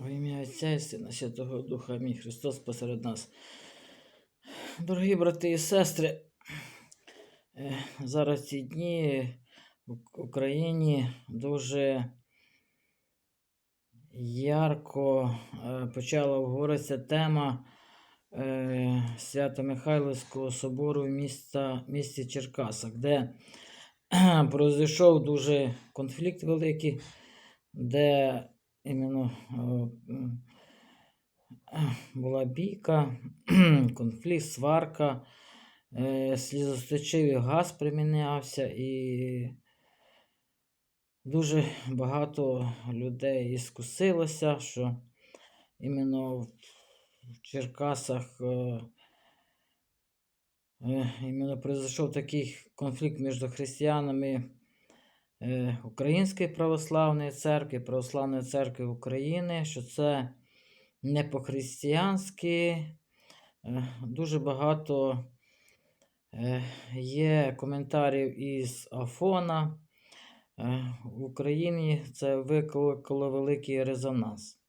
Во ім'я Отця і Сина Святого Духа, мій Христос посеред нас. Дорогі брати і сестри, е, зараз ці дні в Україні дуже ярко е, почала обговоритися тема е, Свято-Михайлівського собору в міста, місті Черкасах, де пройшов дуже конфлікт великий, де іменно е, була бійка, конфлікт, сварка, е, слізосточивий газ примінявся і дуже багато людей іскусилося, що іменно в Черкасах е, е, іменно произошов такий конфлікт між християнами Української православної церкви, Православної церкви України, що це не по-християнськи. Е, Дуже багато е, є коментарів із Афона. Е, В Україні це викликало великий резонанс.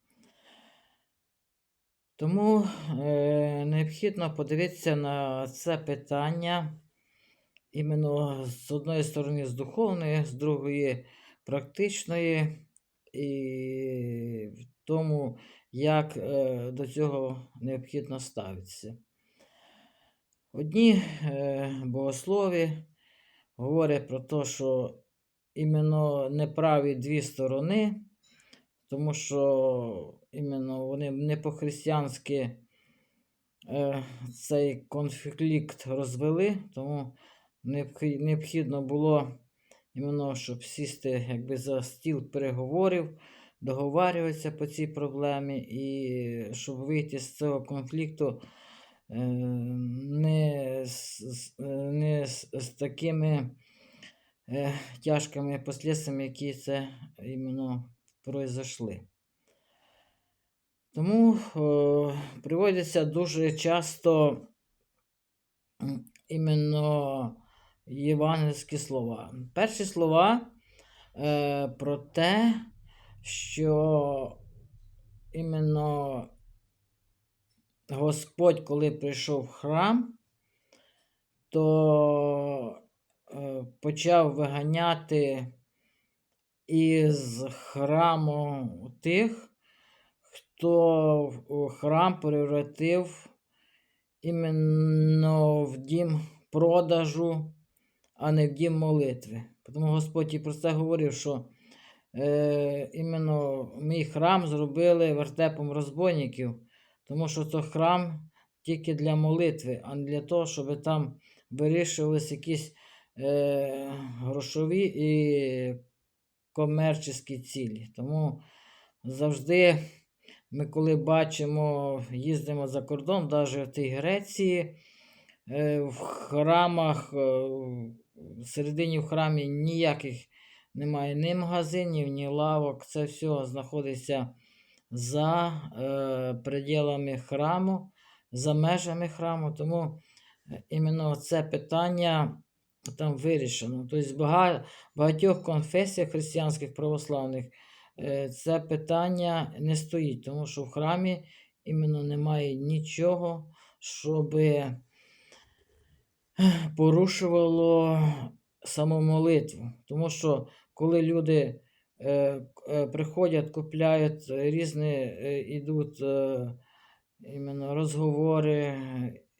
Тому е, необхідно подивитися на це питання іменно з одної сторони з духовної, з другої практичної, і в тому, як е, до цього необхідно ставитися. Одні е, богослові говорять про те, що іменно неправі дві сторони, тому що іменно вони не по-християнськи е, цей конфлікт розвели, тому необхідно було іменно, щоб сісти якби за стіл переговорів, договарюватися по цій проблемі, і щоб вийти з цього конфлікту е, не з, не з, такими е, тяжкими послідствиями, які це іменно произошли. Тому е, приводяться дуже часто іменно євангельські слова. Перші слова е, про те, що іменно Господь, коли прийшов в храм, то е, почав виганяти із храму тих, хто храм превратив іменно в дім продажу, а не в дім молитви. Тому Господь і про це говорив, що е, іменно мій храм зробили вертепом розбойників, тому що це храм тільки для молитви, а не для того, щоб там вирішувалися якісь е, грошові і комерційні цілі. Тому завжди ми, коли бачимо, їздимо за кордон, навіть в тій Греції, е, в храмах, е, всередині в храмі ніяких немає ні магазинів, ні лавок. Це все знаходиться за е, пределами храму, за межами храму. Тому е, іменно це питання там вирішено. Тобто в багатьох конфесіях християнських православних е, це питання не стоїть, тому що в храмі іменно немає нічого, щоб порушувало саму молитву. Тому що коли люди е, е, приходять, купляють е, різні, е, ідуть е, іменно розговори,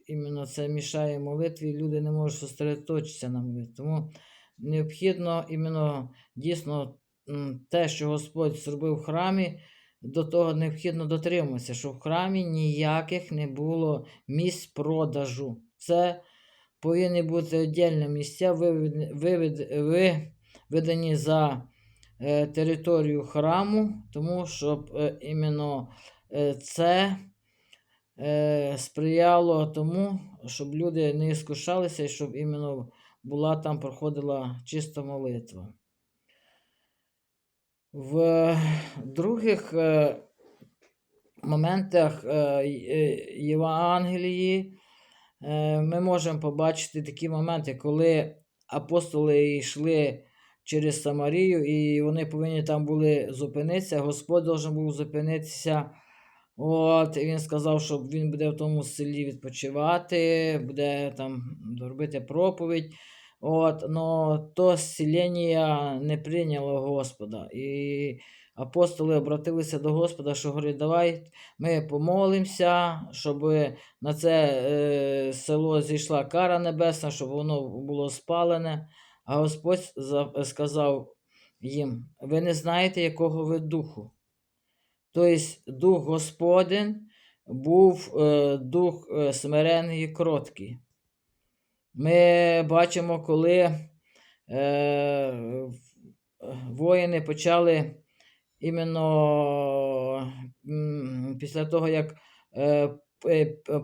іменно це мішає молитві, люди не можуть зосередоточитися на молитві. Тому необхідно іменно дійсно те, що Господь зробив в храмі, до того необхідно дотримуватися, що в храмі ніяких не було місць продажу. Це повинні бути віддільні місця, виведені, за е, територію храму, тому щоб е, іменно е, це сприяло тому, щоб люди не іскушалися і щоб іменно була там проходила чиста молитва. В других моментах Євангелії ми можемо побачити такі моменти, коли апостоли йшли через Самарію, і вони повинні там були зупинитися. Господь должен був зупинитися. От, він сказав, що він буде в тому селі відпочивати, буде там робити проповідь. От, но то селення не прийняло Господа. І апостоли обратилися до Господа, що говорить, давай ми помолимося, щоб на це е, село зійшла кара небесна, щоб воно було спалене. А Господь сказав їм: ви не знаєте, якого ви духу. Тобто дух Господень був е, дух е, смирений і кроткий. Ми бачимо, коли е, воїни почали іменно після того, як е,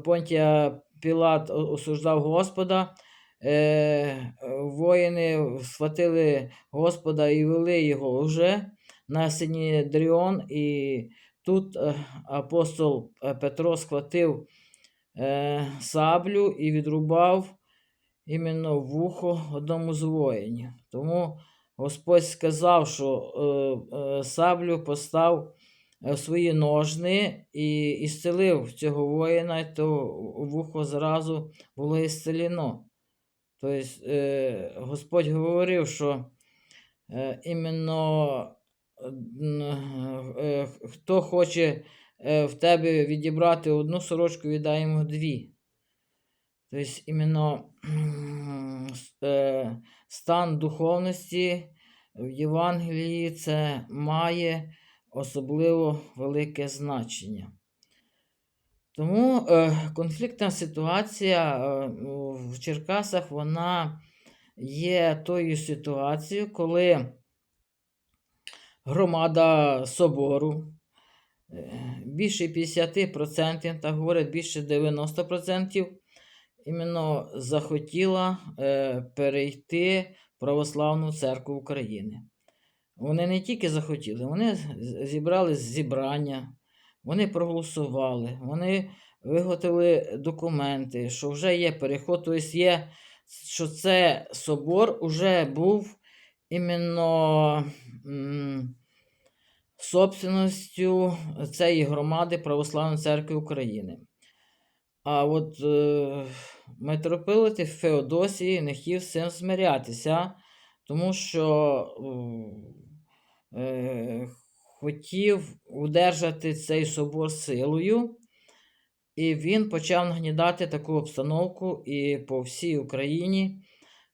Понтія Пілат осуждав Господа, е, воїни схватили Господа і вели його вже на Синідріон, і тут е, апостол Петро схватив саблю і відрубав іменно вухо одному з воїнів. Тому Господь сказав, що е, е, саблю постав е, в свої ножни і ісцелив цього воїна, то вухо зразу було ісцелено. Тобто е, Господь говорив, що е, іменно е, е, хто хоче е, в тебе відібрати одну сорочку, віддай йому дві. Тобто іменно е, стан духовності в Євангелії це має особливо велике значення. Тому е, конфліктна ситуація е, в Черкасах вона є тою ситуацією, коли громада собору е, більше 50%, так говорять, більше 90%, іменно захотіла е, перейти Православну церкву України. Вони не тільки захотіли, вони зібрали зібрання, вони проголосували, вони виготовили документи, що вже є переход, тобто є, що це собор вже був іменно собственністю цієї громади Православної церкви України. А от е, митрополити Феодосії не хотів з цим змирятися, тому що е, е, хотів удержати цей собор силою, і він почав нагнідати таку обстановку і по всій Україні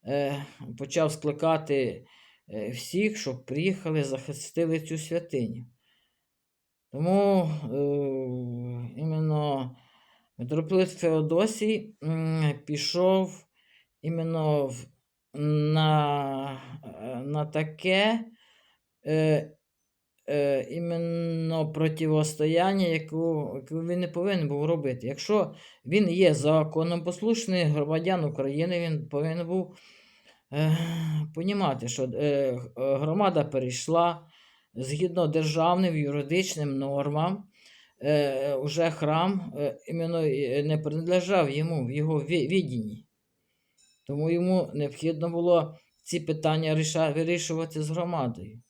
е, почав скликати е, всіх, щоб приїхали, захистили цю святиню. Тому е, іменно митрополит Феодосій пішов іменно в, на, на таке е, е, іменно противостояння, яку, він не повинен був робити. Якщо він є законопослушний громадян України, він повинен був е, понімати, що е, громада перейшла згідно державним юридичним нормам. Е, уже храм е, іменно е, не принадлежав йому в його ві- відінні. Тому йому необхідно було ці питання вирішувати з громадою.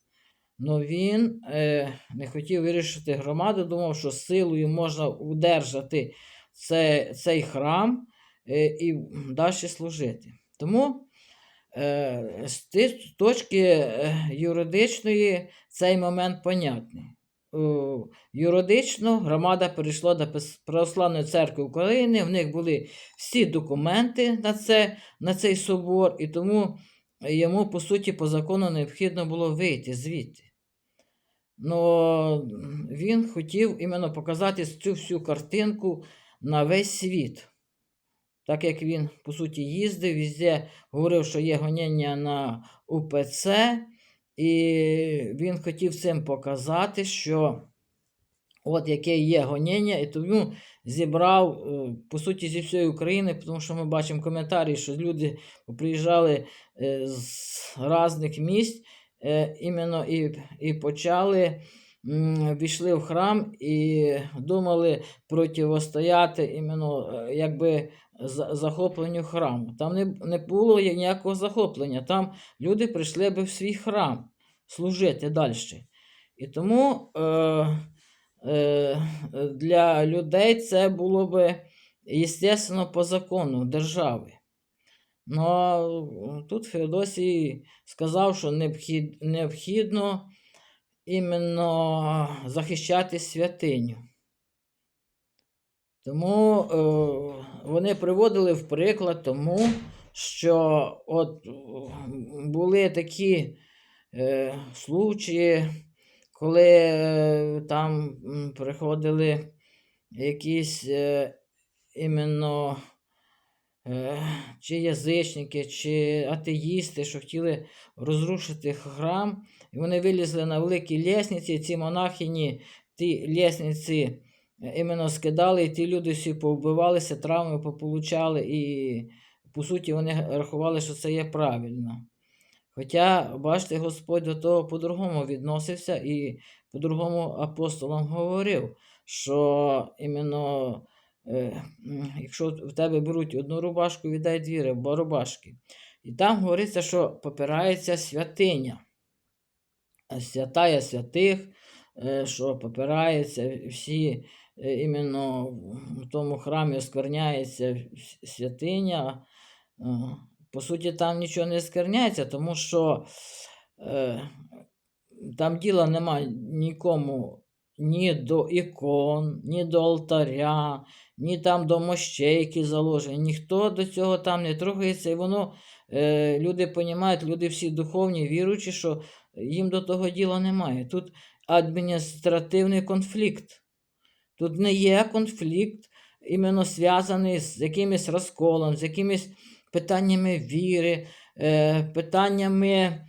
Но він е, не хотів вирішити громаду, думав, що силою можна удержати це, цей храм е, і далі служити. Тому е, з точки юридичної цей момент понятний. Юридично громада перейшла до Православної церкви України, в них були всі документи на, це, на цей собор, і тому йому, по суті, по закону необхідно було вийти звідти. Но він хотів іменно показати цю всю картинку на весь світ. Так як він, по суті, їздив, везде говорив, що є гоніння на УПЦ, і він хотів цим показати, що от яке є гоніння, і тому зібрав, е, по суті, зі всієї України, тому що ми бачимо коментарі, що люди приїжджали е, з різних місць, е, іменно і, і почали війшли в храм і думали противостояти іменно е, якби захопленню храму. Там не, не було ніякого захоплення. Там люди прийшли би в свій храм служити далі. І тому е, е, для людей це було би, естественно, по закону держави. Ну, тут Феодосій сказав, що необхід, необхідно іменно захищати святиню. Тому е, вони приводили в приклад тому, що от були такі е, случаї, коли е, там приходили якісь е, іменно е, чи язичники, чи атеїсти, що хотіли розрушити храм, і вони вилізли на великі лісниці, ці монахині ті лісниці е, іменно скидали, і ті люди всі повбивалися, травми пополучали, і по суті вони рахували, що це є правильно. Хоча, бачите, Господь до того по-другому відносився і по-другому апостолам говорив, що іменно, е, якщо в тебе беруть одну рубашку, віддай дві рубашки. І там говориться, що попирається святиня. Святая святих, е, що попирається всі е, іменно в тому храмі оскверняється святиня. Е, По суті, там нічого не скверняється, тому що там діла немає нікому ні до ікон, ні до алтаря, ні там до мощей, які заложені. Ніхто до цього там не трогається, і воно люди понімають, люди всі духовні, віруючі, що їм до того діла немає. Тут адміністративний конфлікт. Тут не є конфлікт, іменно зв'язаний з якимось розколом, з якимись питаннями віри, е, питаннями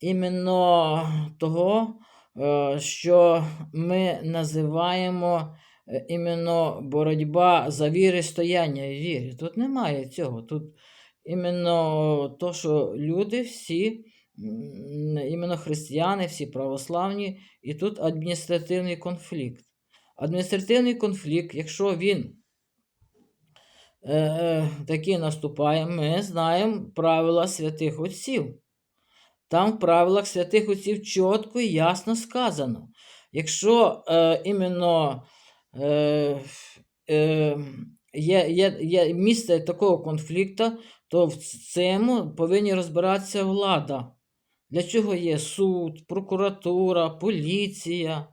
іменно того, е, що ми називаємо е, іменно боротьба за віри, стояння в вірі. Тут немає цього. Тут іменно то, що люди всі, іменно християни, всі православні, і тут адміністративний конфлікт. Адміністративний конфлікт, якщо він е, е, такий наступає, ми знаємо правила святих отців. Там в правилах святих отців чітко і ясно сказано. Якщо е, іменно е, е, є, є, є місце такого конфлікту, то в цьому повинні розбиратися влада. Для чого є суд, прокуратура, поліція?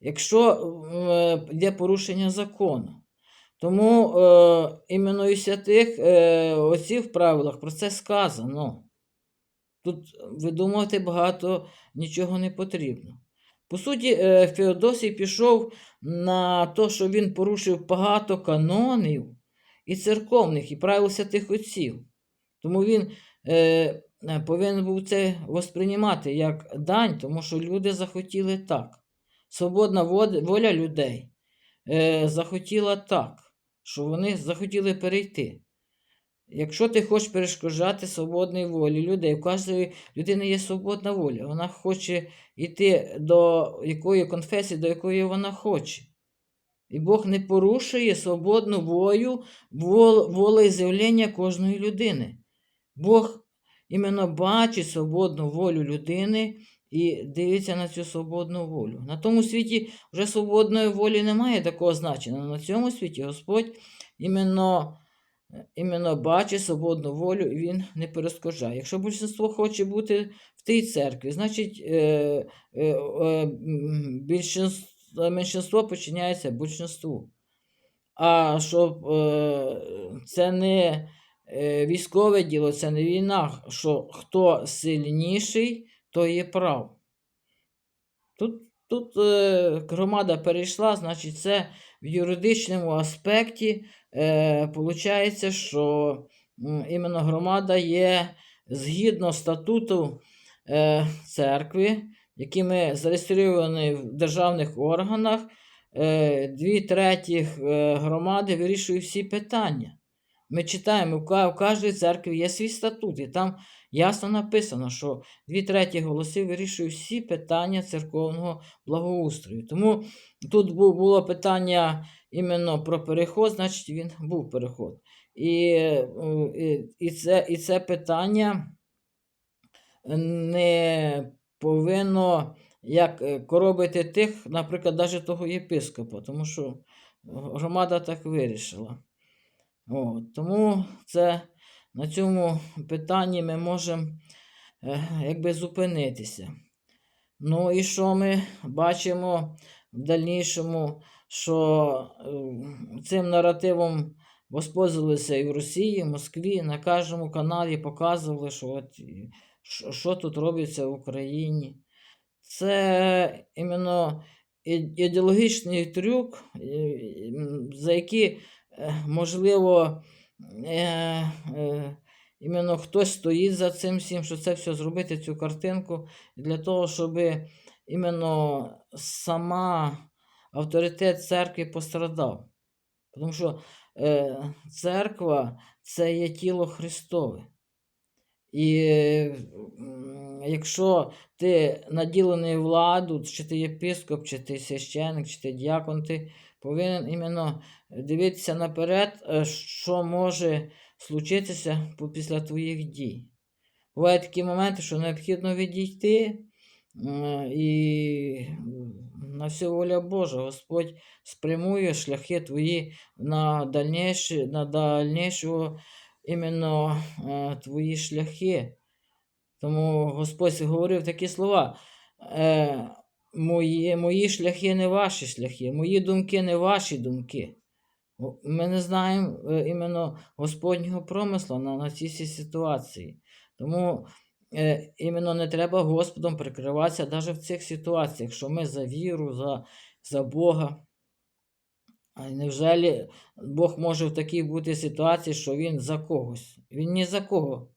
Якщо е, є порушення закону. Тому е, іменно і святих е, отців правилах про це сказано. Тут видумувати багато нічого не потрібно. По суті, е, Феодосій пішов на те, що він порушив багато канонів і церковних, і правил святих отців. Тому він е, повинен був це восприймати як дань, тому що люди захотіли так. Свободна воля людей е, захотіла так, що вони захотіли перейти. Якщо ти хочеш перешкоджати свободній волі людей, у кожної людини є свободна воля. Вона хоче йти до якої конфесії, до якої вона хоче. І Бог не порушує свободну волю, вол, волеізявлення кожної людини. Бог іменно бачить свободну волю людини і дивиться на цю свободну волю. На тому світі вже свободної волі немає такого значення. На цьому світі Господь іменно іменно бачить свободну волю і він не перешкоджає. Якщо більшинство хоче бути в тій церкві, значить е, е, е, більшинство, меншинство підчиняється більшинству. А щоб е, це не військове діло, це не війна, що хто сильніший, той є прав. Тут, тут е, громада перейшла, значить, це в юридичному аспекті е, що іменно громада є згідно статуту е, церкви, якими зареєстровані в державних органах, е, дві третіх е, громади вирішують всі питання. Ми читаємо, у кожній церкві є свій статут, і там ясно написано, що дві треті голоси вирішують всі питання церковного благоустрою. Тому тут було питання іменно про переход, значить він був переход. І, і, і, це, і це питання не повинно як е, коробити тих, наприклад, навіть того єпископа, тому що громада так вирішила. От, тому це на цьому питанні ми можемо е, якби зупинитися. Ну і що ми бачимо в дальнішому, що е, цим наративом воспользувалися і в Росії, в Москві, на кожному каналі показували, що от, що, що тут робиться в Україні. Це іменно ідеологічний трюк, за який, можливо, е, е, іменно хтось стоїть за цим всім, що це все зробити, цю картинку, для того, щоб іменно сама авторитет церкви пострадав. Тому що е, церква це є тіло Христове. І якщо ти наділений владу, чи ти єпископ, чи ти священник, чи ти діакон, ти повинен іменно дивитися наперед, е, що може случитися після твоїх дій. Бувають такі моменти, що необхідно відійти, і на всю воля Божа, Господь спрямує шляхи твої на дальніше, на дальнішого іменно е, твої шляхи. Тому Господь говорив такі слова. Мої, мої шляхи не ваші шляхи, мої думки не ваші думки. Ми не знаємо е, іменно Господнього промисла на, на цій всій ситуації. Тому е, іменно не треба Господом прикриватися навіть в цих ситуаціях, що ми за віру, за, за Бога. А невже Бог може в такій бути ситуації, що Він за когось? Він ні за кого.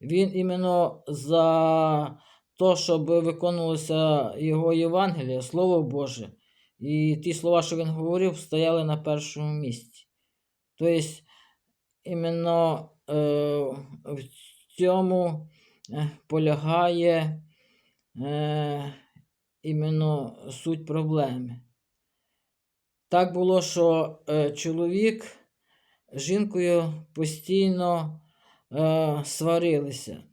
Він іменно за те, щоб виконувалося Його Євангеліє, Слово Боже. І ті слова, що він говорив, стояли на першому місці. Тобто, іменно е, в цьому е, полягає е, іменно суть проблеми. Так було, що е, чоловік з жінкою постійно е, сварилися.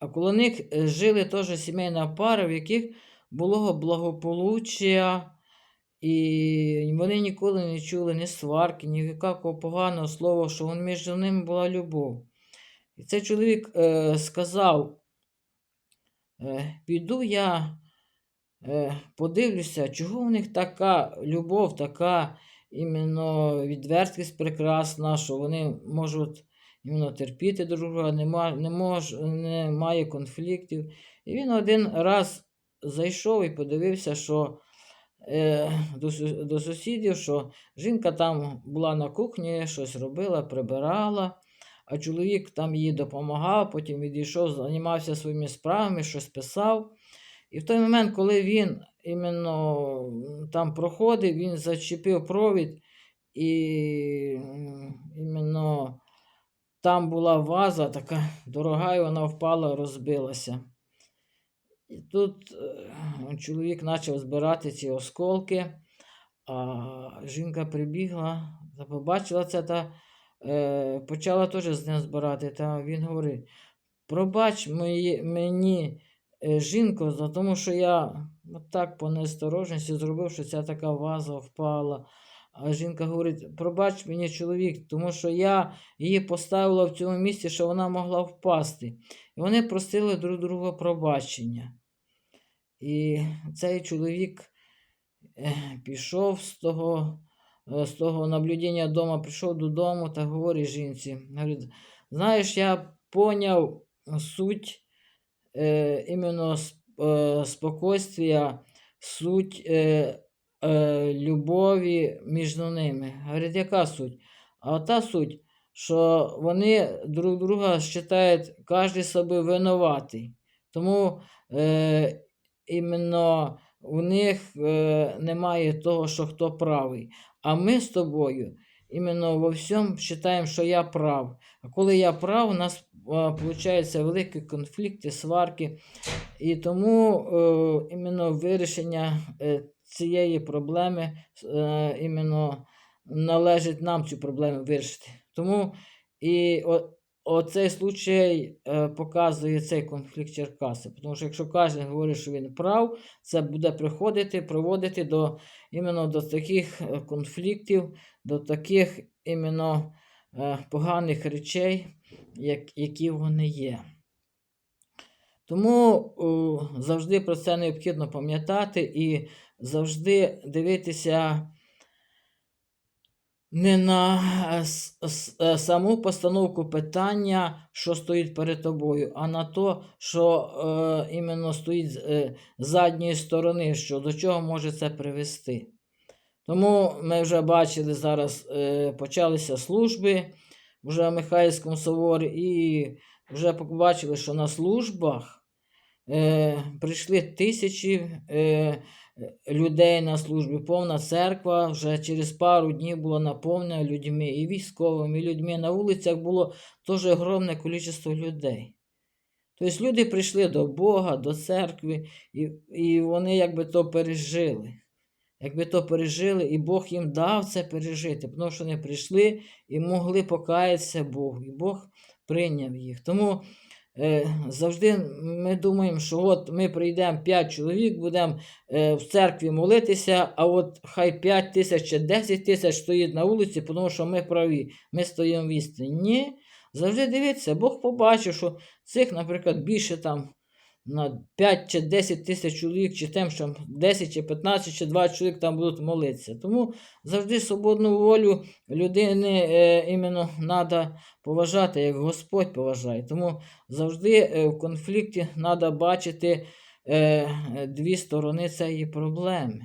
А коло них е, жили теж сімейна пара, в яких було благополуччя, і вони ніколи не чули ні сварки, ні якого поганого слова, що між ними була любов. І цей чоловік е, сказав: е, піду я е, подивлюся, чого в них така любов, така іменно відвертість прекрасна, що вони можуть іменно терпіти друг друга, нема, не мож, немає конфліктів. І він один раз зайшов і подивився, що е, до, до сусідів, що жінка там була на кухні, щось робила, прибирала, а чоловік там їй допомагав, потім відійшов, займався своїми справами, щось писав. І в той момент, коли він іменно там проходив, він зачепив провід, і іменно там була ваза така дорога, і вона впала, розбилася. І тут е, чоловік почав збирати ці осколки, а жінка прибігла, побачила це та е, почала теж з ним збирати. Та він говорить: пробач мої, мені, е, жінко, за тому що я так по неосторожності зробив, що ця така ваза впала. А жінка говорить: пробач мені чоловік, тому що я її поставила в цьому місці, що вона могла впасти. І вони просили друг друга пробачення. І цей чоловік е, пішов з того, е, з того наблюдення вдома, прийшов додому та говорить жінці. Говорить, знаєш, я поняв суть е, іменно е, спокойствия, суть е, е, любові між ними. Говорить, яка суть? А та суть, що вони друг друга вважають кожен себе винуватий. Тому е, іменно у них е, немає того, що хто правий. А ми з тобою іменно во всьому вважаємо, що я прав. А коли я прав, у нас виходить, великі конфлікти, сварки. І тому е, іменно вирішення е, цієї проблеми е, іменно належить нам цю проблему вирішити. Тому і о, оцей случай е, показує цей конфлікт Черкаси. Тому що якщо кожен говорить, що він прав, це буде приходити, приводити до іменно до таких е, конфліктів, до таких іменно е, поганих речей, як, які вони є. Тому о, завжди про це необхідно пам'ятати і завжди дивитися не на е, е, саму постановку питання, що стоїть перед тобою, а на те, що е, іменно стоїть з е, задньої сторони, що до чого може це привести. Тому ми вже бачили зараз, е, почалися служби вже в Михайлівському соборі, і вже побачили, що на службах е, прийшли тисячі е, людей на службі. Повна церква вже через пару днів була наповнена людьми, і військовими, і людьми. На вулицях було теж огромне кількість людей. Тобто люди прийшли до Бога, до церкви, і, і вони якби то пережили. Якби то пережили, і Бог їм дав це пережити, тому що вони прийшли і могли покаятися Богу, і Бог прийняв їх. Тому завжди ми думаємо, що от ми прийдемо 5 чоловік, будемо е, в церкві молитися, а от хай 5 тисяч чи 10 тисяч стоїть на вулиці, тому що ми праві, ми стоїмо в істині. Ні, завжди дивіться, Бог побачив, що цих, наприклад, більше там на 5 чи 10 тисяч чоловік, чи тим, що 10 чи 15 чи 20 чоловік там будуть молитися. Тому завжди свободну волю людини е, іменно треба поважати, як Господь поважає. Тому завжди е, в конфлікті треба бачити е, дві сторони цієї проблеми.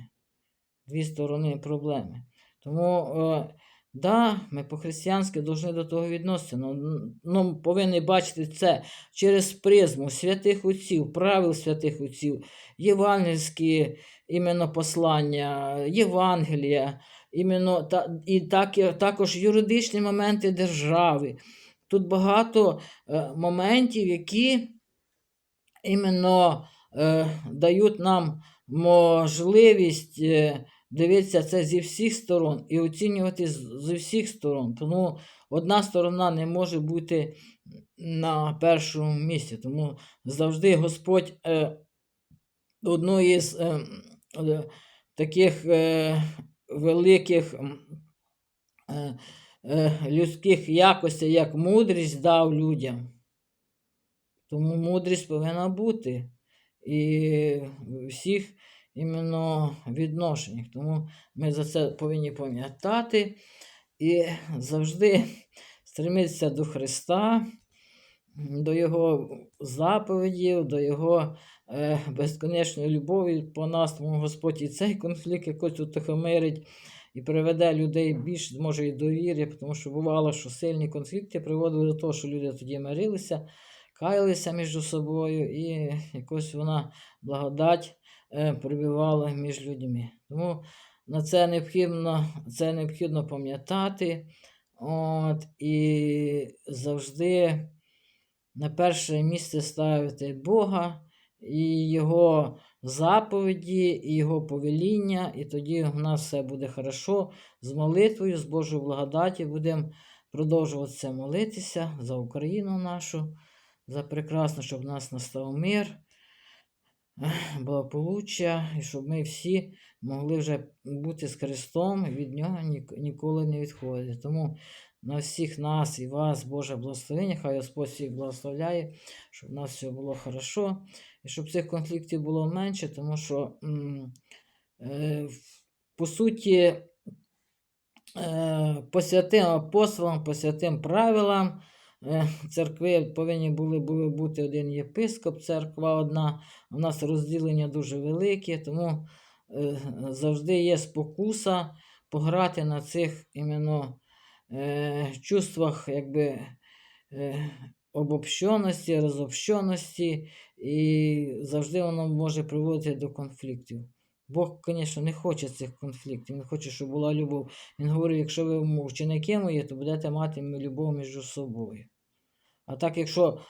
Дві сторони проблеми. Тому, е, да, ми по-християнськи повинні до того відноситися. Ну, ну, повинні бачити це через призму святих отців, правил святих отців, євангельські іменно послання, Євангелія, іменно, та, і так, також юридичні моменти держави. Тут багато е, моментів, які іменно е, дають нам можливість е, дивитися це зі всіх сторон і оцінювати з- всіх сторон. Тому одна сторона не може бути на першому місці. Тому завжди Господь е, одної з е, е, таких е, великих е, е, людських якостей, як мудрість дав людям. Тому мудрість повинна бути і всіх іменно відношеннях. Тому ми за це повинні пам'ятати і завжди стремитися до Христа, до Його заповідів, до Його е, безконечної любові по нас, тому Господь і цей конфлікт якось утихомирить і приведе людей більш, може, і довір'я, тому що бувало, що сильні конфлікти приводили до того, що люди тоді мирилися, каялися між собою, і якось вона благодать е, між людьми. Тому на це необхідно, це необхідно пам'ятати. От, і завжди на перше місце ставити Бога і Його заповіді, і Його повеління, і тоді в нас все буде хорошо. З молитвою, з Божою благодаті будемо продовжуватися молитися за Україну нашу, за прекрасно, щоб в нас настав мир, благополуччя, і щоб ми всі могли вже бути з Христом від Нього ніколи не відходити. Тому на всіх нас і вас, Боже благословення, хай Господь всіх благословляє, щоб в нас все було хорошо, і щоб цих конфліктів було менше, тому що, е, по суті, е, по святим апостолам, по святим правилам церкви повинні були, були бути один єпископ, церква одна. У нас розділення дуже велике, тому е, завжди є спокуса пограти на цих іменно е, чувствах якби, е, обобщеності, розобщеності, і завжди воно може приводити до конфліктів. Бог, звісно, не хоче цих конфліктів, він хоче, щоб була любов. Він говорить, якщо ви мовчаники мої, то будете мати любов між собою. А так, якщо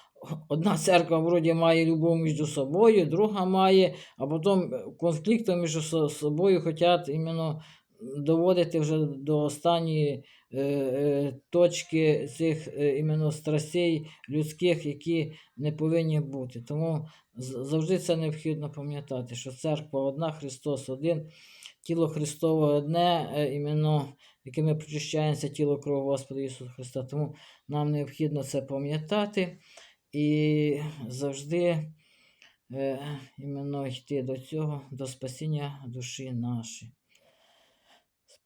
одна церква вроді має любов між собою, друга має, а потім конфлікти між собою хочуть іменно доводити вже до останньої е, е, точки цих е, іменно страстей людських, які не повинні бути. Тому завжди це необхідно пам'ятати, що церква одна, Христос один, тіло Христове одне, е, іменно якими причащається тіло кров Господа Ісуса Христа. Тому нам необхідно це пам'ятати і завжди е, іменно йти до цього, до спасіння душі нашої.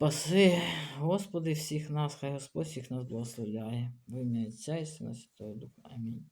Спаси, Господи, всіх нас, хай Господь всіх нас благословляє. В ім'я Отця і Сина Святого Духа. Амінь.